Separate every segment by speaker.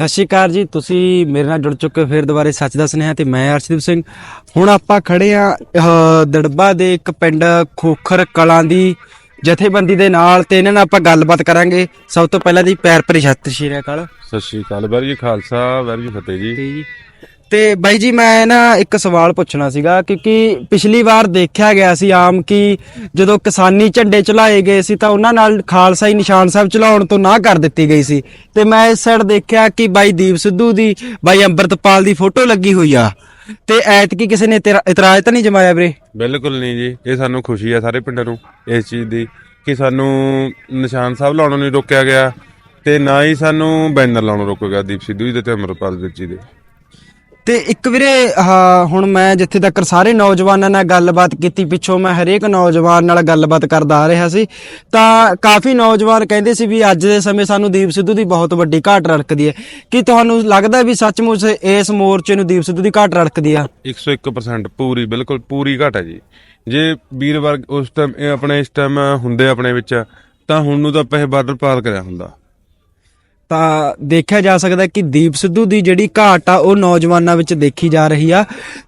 Speaker 1: ਸਤਿ ਸ਼੍ਰੀ ਅਕਾਲ ਜੀ ਤੁਸੀਂ ਮੇਰੇ ਨਾਲ ਜੁੜ ਚੁੱਕੇ ਫਿਰ ਦੁਬਾਰੇ ਸੱਚ ਦਾ ਸੁਨੇਹਾ ਤੇ ਮੈਂ ਅਰਸ਼ਦੀਪ ਸਿੰਘ। ਹੁਣ ਆਪਾਂ ਖੜੇ ਆ ਦੜਬਾ ਦੇ ਇੱਕ ਪਿੰਡ ਖੋਖਰ ਕਲਾਂ ਦੀ ਜਥੇਬੰਦੀ ਦੇ ਨਾਲ ਤੇ ਇਹਨਾਂ ਨਾਲ ਆਪਾਂ ਗੱਲਬਾਤ ਕਰਾਂਗੇ। ਸਭ ਤੋਂ ਪਹਿਲਾਂ ਦੀ ਪੈਰ ਭਰੀ ਸਤਿ ਸ਼੍ਰੀ ਅਕਾਲ।
Speaker 2: ਸਤਿ ਸ਼੍ਰੀ ਅਕਾਲ ਵੈਰੀ ਜੀ ਖਾਲਸਾ ਵੈਰੀ ਜੀ ਫਤਿਹ ਜੀ
Speaker 1: ਤੇ ਬਾਈ ਜੀ, ਮੈਂ ਨਾ ਇੱਕ ਸਵਾਲ ਪੁੱਛਣਾ ਸੀਗਾ, ਕਿਉਂਕਿ ਪਿਛਲੀ ਵਾਰ ਦੇਖਿਆ ਗਿਆ ਸੀ ਆਮ ਕਿ ਜਦੋਂ ਕਿਸਾਨੀ ਝੰਡੇ ਚਲਾਏ ਗਏ ਸੀ ਤਾਂ ਉਹਨਾਂ ਨਾਲ ਖਾਲਸਾਈ ਨਿਸ਼ਾਨ ਸਾਹਿਬ ਚਲਾਉਣ ਤੋਂ ਨਾ ਕਰ ਦਿੱਤੀ ਗਈ ਸੀ। ਤੇ ਮੈਂ ਇਸ ਸਾਈਡ ਦੇਖਿਆ ਕਿ ਬਾਈ ਦੀਪ ਸਿੱਧੂ ਦੀ, ਬਾਈ ਅੰਮ੍ਰਿਤਪਾਲ ਦੀ ਫੋਟੋ ਲੱਗੀ ਹੋਈ ਆ। ਤੇ ਐਤਕੀ ਕਿਸੇ ਨੇ ਇਤਰਾ- ਇਤਰਾਜ਼ ਤਾਂ ਨਹੀਂ ਜਮਾਇਆ ਵੀਰੇ?
Speaker 2: ਬਿਲਕੁਲ ਨਹੀਂ ਜੀ, ਇਹ ਸਾਨੂੰ ਖੁਸ਼ੀ ਆ ਸਾਰੇ ਪਿੰਡਾਂ ਨੂੰ, ਇਸ ਚੀਜ਼ ਦੀ, ਕਿ ਸਾਨੂੰ ਨਿਸ਼ਾਨ ਸਾਹਿਬ ਲਾਉਣੋਂ ਨਹੀਂ ਰੋਕਿਆ ਗਿਆ, ਤੇ ਨਾ ਹੀ ਸਾਨੂੰ ਬੈਨਰ ਲਾਉਣੋਂ ਰੋਕਿਆ ਗਿਆ ਦੀਪ ਸਿੱਧੂ ਜੀ ਦੇ ਤੇ ਅਮਰਪਾਲ ਵੀਰ ਜੀ ਦੇ।
Speaker 1: ਤੇ ਇੱਕ ਵੀਰੇ ਹੁਣ ਮੈਂ ਜਿੱਥੇ ਤੱਕ ਸਾਰੇ ਨੌਜਵਾਨਾਂ ਨਾਲ ਗੱਲਬਾਤ ਕੀਤੀ, ਪਿੱਛੋਂ ਮੈਂ ਹਰੇਕ ਨੌਜਵਾਨ ਨਾਲ ਗੱਲਬਾਤ ਕਰਦਾ ਆ ਰਿਹਾ ਸੀ, ਤਾਂ ਕਾਫੀ ਨੌਜਵਾਨ ਕਹਿੰਦੇ ਸੀ ਵੀ ਅੱਜ ਦੇ ਸਮੇਂ ਸਾਨੂੰ ਦੀਪ ਸਿੱਧੂ ਦੀ ਬਹੁਤ ਵੱਡੀ ਘਾਟ ਰੜਕਦੀ ਹੈ। ਕੀ ਤੁਹਾਨੂੰ ਲੱਗਦਾ ਵੀ ਸੱਚਮੁੱਚ ਇਸ ਮੋਰਚੇ ਨੂੰ ਦੀਪ ਸਿੱਧੂ ਦੀ ਘਾਟ ਰੜਕਦੀ ਆ?
Speaker 2: 101% ਪੂਰੀ, ਬਿਲਕੁਲ ਪੂਰੀ ਘਾਟ ਹੈ ਜੀ। ਜੇ ਵੀਰਵਾਰ ਉਸ ਟਾਈਮ ਆਪਣੇ ਇਸ ਟਾਈਮ ਹੁੰਦੇ ਆਪਣੇ ਵਿੱਚ, ਤਾਂ ਹੁਣ ਨੂੰ ਤਾਂ ਪਹਿ ਬਾਰਡਰ ਪਾਰ ਕਰਿਆ ਹੁੰਦਾ।
Speaker 1: ਤਾਂ ਦੇਖਿਆ ਜਾ ਸਕਦਾ ਕਿ ਦੀਪ ਸਿੱਧੂ ਦੀ ਜਿਹੜੀ ਘਾਟ ਆ ਉਹ ਨੌਜਵਾਨਾਂ ਵਿੱਚ ਦੇਖੀ ਜਾ ਰਹੀ ਆ।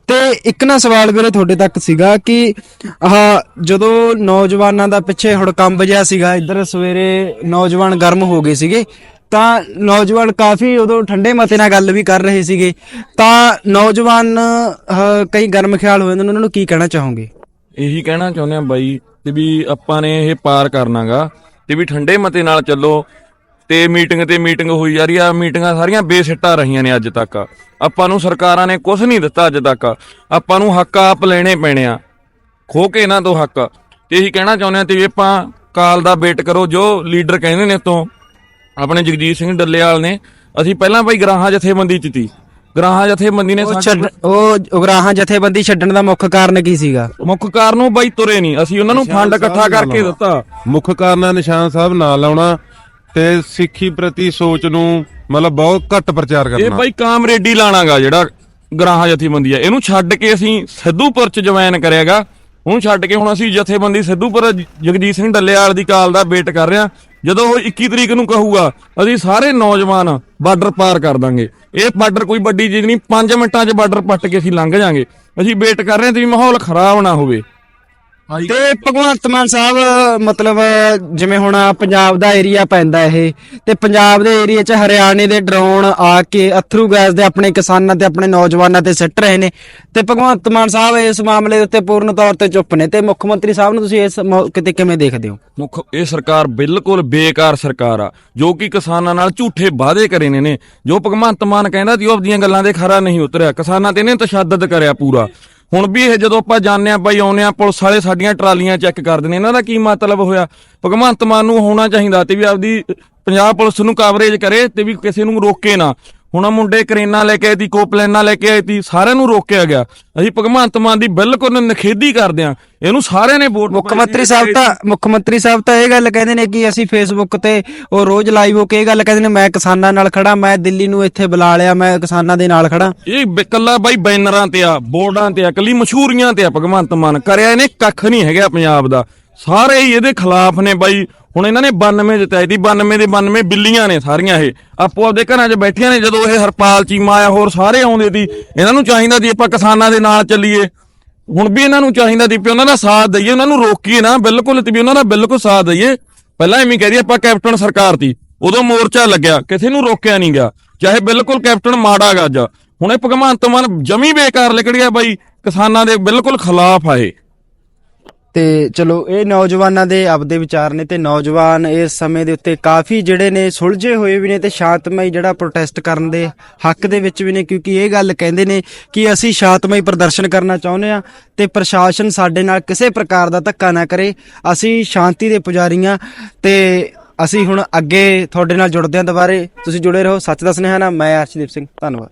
Speaker 1: ਤੇ ਇੱਕ ਨਾ ਸਵਾਲ ਵੀਰੇ ਤੁਹਾਡੇ ਤੱਕ ਸੀਗਾ ਕਿ ਆਹ ਜਦੋਂ ਨੌਜਵਾਨਾਂ ਦਾ ਪਿੱਛੇ ਹੜਕੰਬ ਜਿਹਾ ਸੀਗਾ ਇੱਧਰ ਸਵੇਰੇ ਨੌਜਵਾਨ ਗਰਮ ਹੋ ਗਏ ਸੀਗੇ ਤਾਂ ਨੌਜਵਾਨ ਕਾਫੀ ਉਦੋਂ ਠੰਡੇ ਮਤੇ ਨਾਲ ਗੱਲ ਵੀ ਕਰ ਰਹੇ ਸੀਗੇ। ਤਾਂ ਨੌਜਵਾਨ ਆਹ, ਕਈ ਗਰਮ ਖਿਆਲ ਹੋਏ ਨੇ ਉਹਨਾਂ ਨੂੰ ਕੀ ਕਹਿਣਾ ਚਾਹੋਗੇ?
Speaker 3: ਇਹੀ ਕਹਿਣਾ ਚਾਹੁੰਦੇ ਆ ਬਾਈ ਤੇ ਵੀ ਆਪਾਂ ਨੇ ਇਹ ਪਾਰ ਕਰਨਾਗਾ ਤੇ ਵੀ ਠੰਡੇ ਮਤੇ ਨਾਲ ਚੱਲੋ। ਤੇ ਮੀਟਿੰਗ ਤੇ ਮੀਟਿੰਗ ਹੋਈ ਜਾ ਰਹੀ ਆ। ਮੀਟਿੰਗਾਂ ਸਾਰੀਆਂ ਬੇਸਿੱਟਾ ਰਹੀਆਂ ਨੇ ਅੱਜ ਤੱਕ। ਆਪਾਂ ਨੂੰ ਸਰਕਾਰਾਂ ਨੇ ਕੁਝ ਨਹੀਂ ਦਿੱਤਾ ਅੱਜ ਤੱਕ। ਆਪਾਂ ਨੂੰ ਹੱਕ ਆਪ ਲੈਣੇ ਪੈਣੇ ਆ। ਖੋ ਕੇ ਇਹਨਾਂ ਤੋਂ ਹੱਕ। ਤੇ ਇਹੀ ਕਹਿਣਾ ਚਾਹੁੰਦੇ ਆ ਤੇ ਵੀ ਆਪਾਂ ਕਾਲ ਦਾ ਵੇਟ ਕਰੋ ਜੋ ਲੀਡਰ ਕਹਿੰਦੇ ਨੇ ਤੋਂ ਆਪਣੇ ਜਗਜੀਤ ਸਿੰਘ ਡੱਲੇਵਾਲ ਨੇ ਅਸੀਂ ਪਹਿਲਾਂ ਬਾਈ ਗਰਾਹਾਂ ਜਥੇਬੰਦੀ ਚ ਤੀ। ਗਰਾਹਾਂ ਜਥੇਬੰਦੀ ਨੇ
Speaker 1: ਉਹ
Speaker 3: ਸਾਨੂੰ-
Speaker 1: ਛੱਡ ਉਹ ਉਗਰਾਹਾਂ ਜਥੇਬੰਦੀ ਛੱਡਣ ਦਾ ਮੁੱਖ ਕਾਰਨ ਕੀ ਸੀਗਾ?
Speaker 3: ਮੁੱਖ ਕਾਰਨ ਉਹ ਬਾਈ ਤੁਰੇ ਨਹੀਂ। ਅਸੀਂ ਉਹਨਾਂ ਨੂੰ ਫੰਡ ਇਕੱਠਾ ਕਰਕੇ ਦਿੱਤਾ।
Speaker 2: ਮੁੱਖ ਕਾਰਨ ਨਿਸ਼ਾਨ ਸਾਹਿਬ ਨਾ ਲਾਉਣਾ ਤੇ ਸਿੱਖੀ ਪ੍ਰਤੀ ਸੋਚ ਨੂੰ ਮਤਲਬ ਬਹੁਤ ਘੱਟ ਪ੍ਰਚਾਰ
Speaker 3: ਇਹ
Speaker 2: ਕਰਨਾ
Speaker 3: ਬਾਈ ਕਾਮਰੇਡੀ ਲਾਣਾਗਾ, ਜਿਹੜਾ ਗਰਾਹਾਂ ਜਥੇਬੰਦੀ ਆ। ਇਹਨੂੰ ਛੱਡ ਕੇ ਅਸੀਂ ਸਿੱਧੂਪੁਰ ਚ ਜੁਆਇਨ ਕਰਿਆਗਾ। ਹੁਣ ਛੱਡ ਕੇ ਹੁਣ ਅਸੀਂ ਜਥੇਬੰਦੀ ਸਿੱਧੂਪੁਰ ਜ- ਜਗਜੀਤ ਸਿੰਘ ਡੱਲੇਵਾਲ ਦੀ ਕਾਲ ਦਾ ਵੇਟ ਕਰ ਰਹੇ ਹਾਂ ਜਦੋਂ ਉਹ 21 ਤਰੀਕ ਨੂੰ ਕਹੂਗਾ, ਅਸੀਂ ਸਾਰੇ ਨੌਜਵਾਨ ਬਾਰਡਰ ਪਾਰ ਕਰ ਦਾਂਗੇ। ਇਹ ਬਾਰਡਰ ਕੋਈ ਵੱਡੀ ਚੀਜ਼ ਨਹੀਂ 5 ਮਿੰਟਾਂ 'ਚ ਬਾਰਡਰ ਪੱਟ ਕੇ ਅਸੀਂ ਲੰਘ ਜਾਾਂਗੇ। ਅਸੀਂ ਵੇਟ ਕਰ ਰਹੇ ਹਾਂ ਤੇ ਮਾਹੌਲ ਖਰਾਬ ਨਾ ਹੋਵੇ।
Speaker 1: ਤੇ ਭਗਵੰਤ ਮਾਨ ਸਾਹਿਬ ਮਤਲਬ ਜਿਵੇਂ ਹੁਣ ਪੰਜਾਬ ਦਾ ਏਰੀਆ ਪੈਂਦਾ ਇਹ ਤੇ ਪੰਜਾਬ ਦੇ ਏਰੀਆ 'ਚ ਹਰਿਆਣੇ ਦੇ ਡਰੋਨ ਆ ਕੇ ਅਥਰੂ ਗੈਸ ਦੇ ਆਪਣੇ ਕਿਸਾਨਾਂ ਤੇ ਆਪਣੇ ਨੌਜਵਾਨਾਂ ਤੇ ਸਿੱਟ ਰਹੇ ਨੇ। ਤੇ ਭਗਵੰਤ ਮਾਨ ਸਾਹਿਬ ਇਸ ਮਾਮਲੇ ਦੇ ਉੱਤੇ ਪੂਰਨ ਤੌਰ ਤੇ ਚੁੱਪ ਨੇ। ਤੇ ਮੁੱਖ ਮੰਤਰੀ ਸਾਹਿਬ ਨੂੰ ਤੁਸੀਂ ਇਸ ਮੌਕੇ ਤੇ ਕਿਵੇਂ ਦੇਖਦੇ ਹੋ?
Speaker 3: ਮੁੱਖ ਇਹ ਸਰਕਾਰ ਬਿਲਕੁਲ ਬੇਕਾਰ ਸਰਕਾਰ ਆ ਜੋ ਕਿ ਕਿਸਾਨਾਂ ਨਾਲ ਝੂਠੇ ਵਾਅਦੇ ਕਰੇ ਨੇ ਨੇ। ਜੋ ਭਗਵੰਤ ਮਾਨ ਕਹਿੰਦਾ ਸੀ ਉਹ ਆਪਦੀਆਂ ਗੱਲਾਂ ਦੇ ਖਰਾ ਨਹੀਂ ਉਤਰਿਆ। ਕਿਸਾਨਾਂ ਤੇ ਇਹਨੇ ਤਸ਼ੱਦਦ ਕਰਿਆ ਪੂਰਾ। ਹੁਣ ਵੀ ਇਹ ਜਦੋਂ ਆਪਾਂ ਜਾਣਦੇ ਆ ਬਾਈ ਆਉਂਦੇ ਆ ਪੁਲਿਸ ਵਾਲੇ ਸਾਡੀਆਂ ਟਰਾਲੀਆਂ ਚੈੱਕ ਕਰਦੇ ਨੇ, ਇਹਨਾਂ ਦਾ ਕੀ ਮਤਲਬ ਹੋਇਆ? ਭਗਵੰਤ ਮਾਨ ਨੂੰ ਹੋਣਾ ਚਾਹੀਦਾ ਤੇ ਵੀ ਆਪਦੀ ਪੰਜਾਬ ਪੁਲਿਸ ਨੂੰ ਕਵਰੇਜ ਕਰੇ ਤੇ ਵੀ ਕਿਸੇ ਨੂੰ ਰੋਕੇ ਨਾ। ਹੁਣ ਆਹ ਮੁੰਡੇ ਕਰੇਨਾ ਲੈ ਕੇ ਆਏ ਤੀ ਕੋਪਲੈਨਾ ਲੈ ਕੇ ਆਏ ਤੀ ਸਾਰਿਆਂ ਨੂੰ ਰੋਕਿਆ ਗਿਆ। ਅਸੀਂ ਭਗਵੰਤ ਮਾਨ ਦੀ ਬਿਲਕੁਲ ਨਿਖੇਧੀ ਕਰਦੇ ਆ ਇਹਨੂੰ ਸਾਰਿਆਂ ਨੇ ਵੋਟ
Speaker 1: ਮੁੱਖ ਮੰਤਰੀ ਸਾਹਿਬ ਤਾਂ ਮੁੱਖ ਮੰਤਰੀ ਸਾਹਿਬ ਤਾਂ ਇਹ ਗੱਲ ਕਹਿੰਦੇ ਨੇ ਕਿ ਅਸੀਂ ਫੇਸਬੁੱਕ ਤੇ ਉਹ ਰੋਜ਼ ਲਾਈਵ ਹੋ ਕੇ ਇਹ ਗੱਲ ਕਹਿੰਦੇ ਨੇ ਮੈਂ ਕਿਸਾਨਾਂ ਨਾਲ ਖੜਾ ਮੈਂ ਦਿੱਲੀ ਨੂੰ ਇੱਥੇ ਬੁਲਾ ਲਿਆ ਮੈਂ ਕਿਸਾਨਾਂ ਦੇ ਨਾਲ ਖੜਾ
Speaker 3: ਇਹ ਬ- ਕੱਲਾ ਬਾਈ ਬੈਨਰਾਂ ਤੇ ਆ ਬੋਰਡਾਂ ਤੇ ਆ ਕੱਲੀ ਮਸ਼ਹੂਰੀਆਂ ਤੇ ਆ ਭਗਵੰਤ ਮਾਨ। ਕਰਿਆ ਇਹਨੇ ਕੱਖ ਨਹੀਂ ਹੈਗਾ ਪੰਜਾਬ ਦਾ। ਸਾਰੇ ਹੀ ਇਹਦੇ ਖਿਲਾਫ ਨੇ ਬਾਈ। ਹੁਣ ਇਹਨਾਂ ਨੇ 92 ਜਿਤਾਈ ਦੀ 92 ਦੇ 92 ਬਿੱਲੀਆਂ ਨੇ ਸਾਰੀਆਂ ਇਹ। ਆਪੋ ਆਪਦੇ ਘਰਾਂ 'ਚ ਬੈਠੀਆਂ ਨੇ, ਜਦੋਂ ਇਹ ਹਰਪਾਲ, ਚੀਮਾ ਆਇਆ ਹੋਰ ਸਾਰੇ ਆਉਂਦੇ ਦੀ ਇਹਨਾਂ ਨੂੰ ਚਾਹੀਦਾ ਸੀ ਆਪਾਂ ਕਿਸਾਨਾਂ ਦੇ ਨਾਲ ਚੱਲੀਏ। ਹੁਣ ਵੀ ਇਹਨਾਂ ਨੂੰ ਚਾਹੀਦਾ ਸੀ ਵੀ ਉਹਨਾਂ ਦਾ ਸਾਥ ਦਈਏ, ਉਹਨਾਂ ਨੂੰ ਰੋਕੀਏ ਨਾ, ਬਿਲਕੁਲ ਤੇ ਵੀ ਉਹਨਾਂ ਦਾ ਬਿਲਕੁਲ ਸਾਥ ਦਈਏ। ਪਹਿਲਾਂ ਐਵੇਂ ਕਹਿ ਰਹੀ ਆਪਾਂ ਕੈਪਟਨ ਸਰਕਾਰ ਤੀ ਉਦੋਂ ਮੋਰਚਾ ਲੱਗਿਆ, ਕਿਸੇ ਨੂੰ ਰੋਕਿਆ ਨਹੀਂ ਗਿਆ, ਚਾਹੇ ਬਿਲਕੁਲ ਕੈਪਟਨ ਮਾੜਾ ਗਾ ਹੁਣ ਇਹ ਭਗਵੰਤ ਮਾਨ ਜਮੀ ਬੇਕਾਰ ਲਿਕੜ ਗਿਆ ਬਾਈ, ਕਿਸਾਨਾਂ ਦੇ ਬਿਲਕੁਲ ਖਿਲਾਫ ਆਏ
Speaker 1: ਤੇ ਚਲੋ, ਇਹ ਨੌਜਵਾਨਾਂ ਦੇ ਆਪਦੇ ਵਿਚਾਰ ਨੇ ਤੇ ਨੌਜਵਾਨ ਇਸ ਸਮੇਂ ਦੇ ਉੱਤੇ ਕਾਫੀ ਜਿਹੜੇ ਨੇ ਸੁਲਝੇ ਹੋਏ ਵੀ ਨੇ ਤੇ ਸ਼ਾਂਤਮਈ ਜਿਹੜਾ ਪ੍ਰੋਟੈਸਟ ਕਰਨ ਦੇ ਹੱਕ ਦੇ ਵਿੱਚ ਵੀ ਨੇ, ਕਿਉਂਕਿ ਇਹ ਗੱਲ ਕਹਿੰਦੇ ਨੇ ਕਿ ਅਸੀਂ ਸ਼ਾਂਤਮਈ ਪ੍ਰਦਰਸ਼ਨ ਕਰਨਾ ਚਾਹੁੰਦੇ ਆ ਤੇ ਪ੍ਰਸ਼ਾਸਨ ਸਾਡੇ ਨਾਲ ਕਿਸੇ ਪ੍ਰਕਾਰ ਦਾ ਧੱਕਾ ਨਾ ਕਰੇ। ਅਸੀਂ ਸ਼ਾਂਤੀ ਦੇ ਪੁਜਾਰੀਆਂ ਤੇ ਅਸੀਂ ਹੁਣ ਅੱਗੇ ਤੁਹਾਡੇ ਨਾਲ ਜੁੜਦੇ ਹਾਂ ਦੁਬਾਰੇ। ਤੁਸੀਂ ਜੁੜੇ ਰਹੋ ਸੱਚ ਦਾ ਸੁਨੇਹਾ ਨਾਲ। ਮੈਂ ਅਰਸ਼ਦੀਪ ਸਿੰਘ। ਧੰਨਵਾਦ।